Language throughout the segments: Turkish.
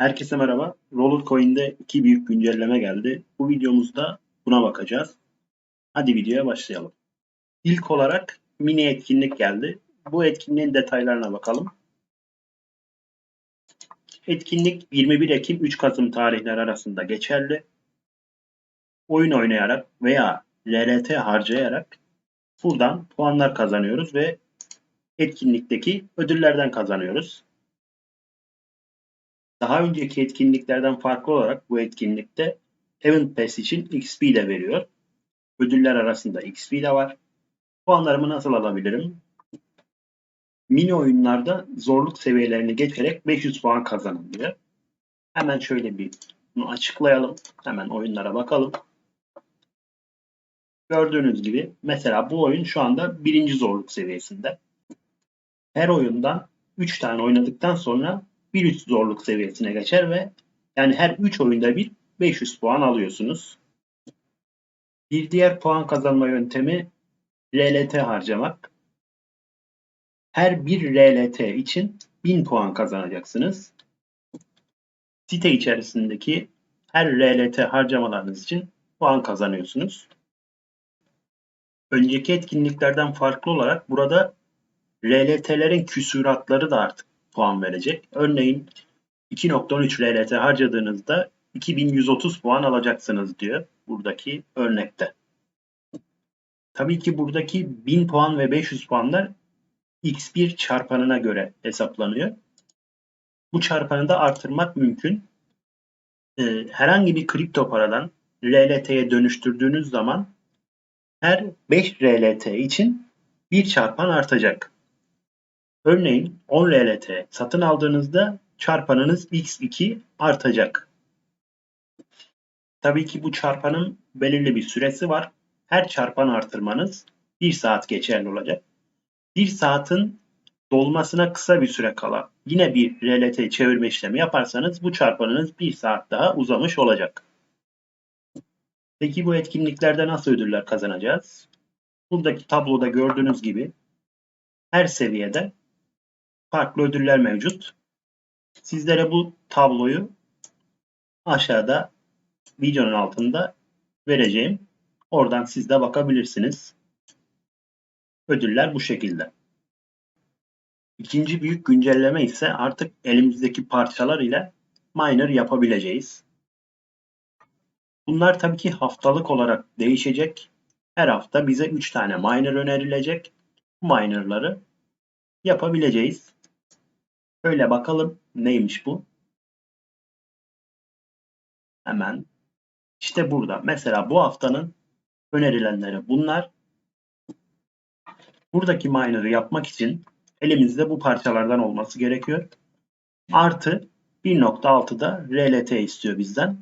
Herkese merhaba. Rollercoin'de iki büyük güncelleme geldi. Bu videomuzda buna bakacağız. Hadi videoya başlayalım. İlk olarak mini etkinlik geldi. Bu etkinliğin detaylarına bakalım. Etkinlik 21 Ekim 3 Kasım tarihleri arasında geçerli. Oyun oynayarak veya RLT harcayarak buradan puanlar kazanıyoruz ve etkinlikteki ödüllerden kazanıyoruz. Daha önceki etkinliklerden farklı olarak bu etkinlikte Event Pass için XP de veriyor. Ödüller arasında XP de var. Puanlarımı nasıl alabilirim? Mini oyunlarda zorluk seviyelerini geçerek 500 puan kazanılıyor. Hemen şöyle bir bunu açıklayalım. Hemen oyunlara bakalım. Gördüğünüz gibi mesela bu oyun şu anda birinci zorluk seviyesinde. Her oyundan 3 tane oynadıktan sonra bir üst zorluk seviyesine geçer ve yani her 3 oyunda bir 500 puan alıyorsunuz. Bir diğer puan kazanma yöntemi RLT harcamak. Her bir RLT için 1000 puan kazanacaksınız. Site içerisindeki her RLT harcamalarınız için puan kazanıyorsunuz. Önceki etkinliklerden farklı olarak burada RLT'lerin küsuratları da artık puan verecek. Örneğin 2.13 RLT harcadığınızda 2130 puan alacaksınız diyor buradaki örnekte. Tabii ki buradaki 1000 puan ve 500 puanlar x1 çarpanına göre hesaplanıyor. Bu çarpanı da artırmak mümkün. Ee, herhangi bir kripto paradan RLT'ye dönüştürdüğünüz zaman her 5 RLT için bir çarpan artacak. Örneğin 10 RLT satın aldığınızda çarpanınız x2 artacak. Tabii ki bu çarpanın belirli bir süresi var. Her çarpan artırmanız 1 saat geçerli olacak. 1 saatin dolmasına kısa bir süre kala yine bir RLT çevirme işlemi yaparsanız bu çarpanınız 1 saat daha uzamış olacak. Peki bu etkinliklerde nasıl ödüller kazanacağız? Buradaki tabloda gördüğünüz gibi her seviyede farklı ödüller mevcut. Sizlere bu tabloyu aşağıda videonun altında vereceğim. Oradan siz de bakabilirsiniz. Ödüller bu şekilde. İkinci büyük güncelleme ise artık elimizdeki parçalar ile miner yapabileceğiz. Bunlar tabii ki haftalık olarak değişecek. Her hafta bize 3 tane miner önerilecek. Bu minerları yapabileceğiz. Şöyle bakalım neymiş bu? Hemen işte burada. Mesela bu haftanın önerilenleri bunlar. Buradaki miner'ı yapmak için elimizde bu parçalardan olması gerekiyor. Artı 1.6'da RLT istiyor bizden.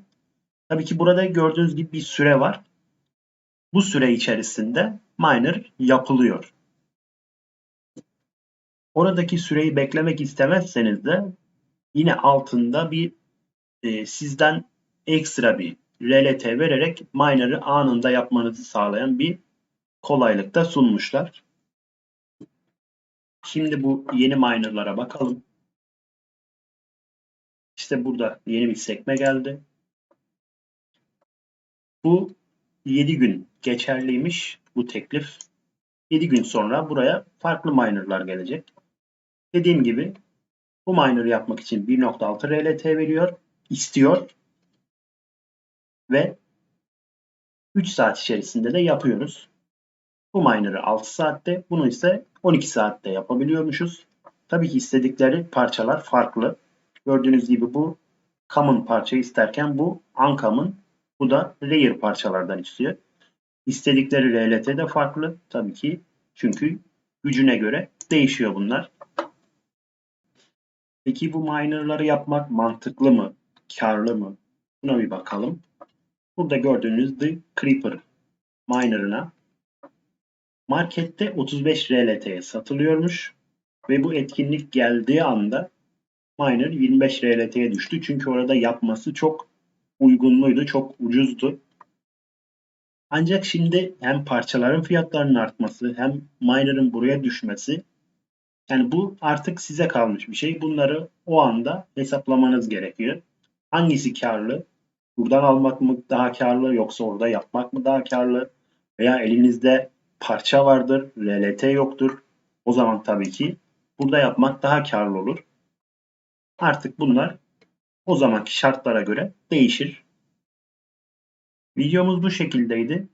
Tabii ki burada gördüğünüz gibi bir süre var. Bu süre içerisinde miner yapılıyor. Oradaki süreyi beklemek istemezseniz de yine altında bir e, sizden ekstra bir RLT vererek miner'ı anında yapmanızı sağlayan bir kolaylık da sunmuşlar. Şimdi bu yeni miner'lara bakalım. İşte burada yeni bir sekme geldi. Bu 7 gün geçerliymiş bu teklif. 7 gün sonra buraya farklı miner'lar gelecek. Dediğim gibi bu miner'ı yapmak için 1.6 RLT veriyor, istiyor ve 3 saat içerisinde de yapıyoruz. Bu miner'ı 6 saatte, bunu ise 12 saatte yapabiliyormuşuz. Tabii ki istedikleri parçalar farklı. Gördüğünüz gibi bu common parça isterken bu uncommon, bu da rare parçalardan istiyor. İstedikleri RLT de farklı tabii ki. Çünkü gücüne göre değişiyor bunlar. Peki bu minerları yapmak mantıklı mı? Karlı mı? Buna bir bakalım. Burada gördüğünüz The Creeper miner'ına markette 35 RLT'ye satılıyormuş ve bu etkinlik geldiği anda miner 25 RLT'ye düştü. Çünkü orada yapması çok uygunluydu, çok ucuzdu. Ancak şimdi hem parçaların fiyatlarının artması hem miner'ın buraya düşmesi yani bu artık size kalmış bir şey. Bunları o anda hesaplamanız gerekiyor. Hangisi karlı? Buradan almak mı daha karlı yoksa orada yapmak mı daha karlı? Veya elinizde parça vardır, RLT yoktur. O zaman tabii ki burada yapmak daha karlı olur. Artık bunlar o zamanki şartlara göre değişir. Videomuz bu şekildeydi.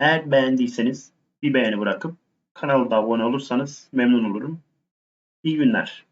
Eğer beğendiyseniz bir beğeni bırakıp kanala da abone olursanız memnun olurum. İyi günler.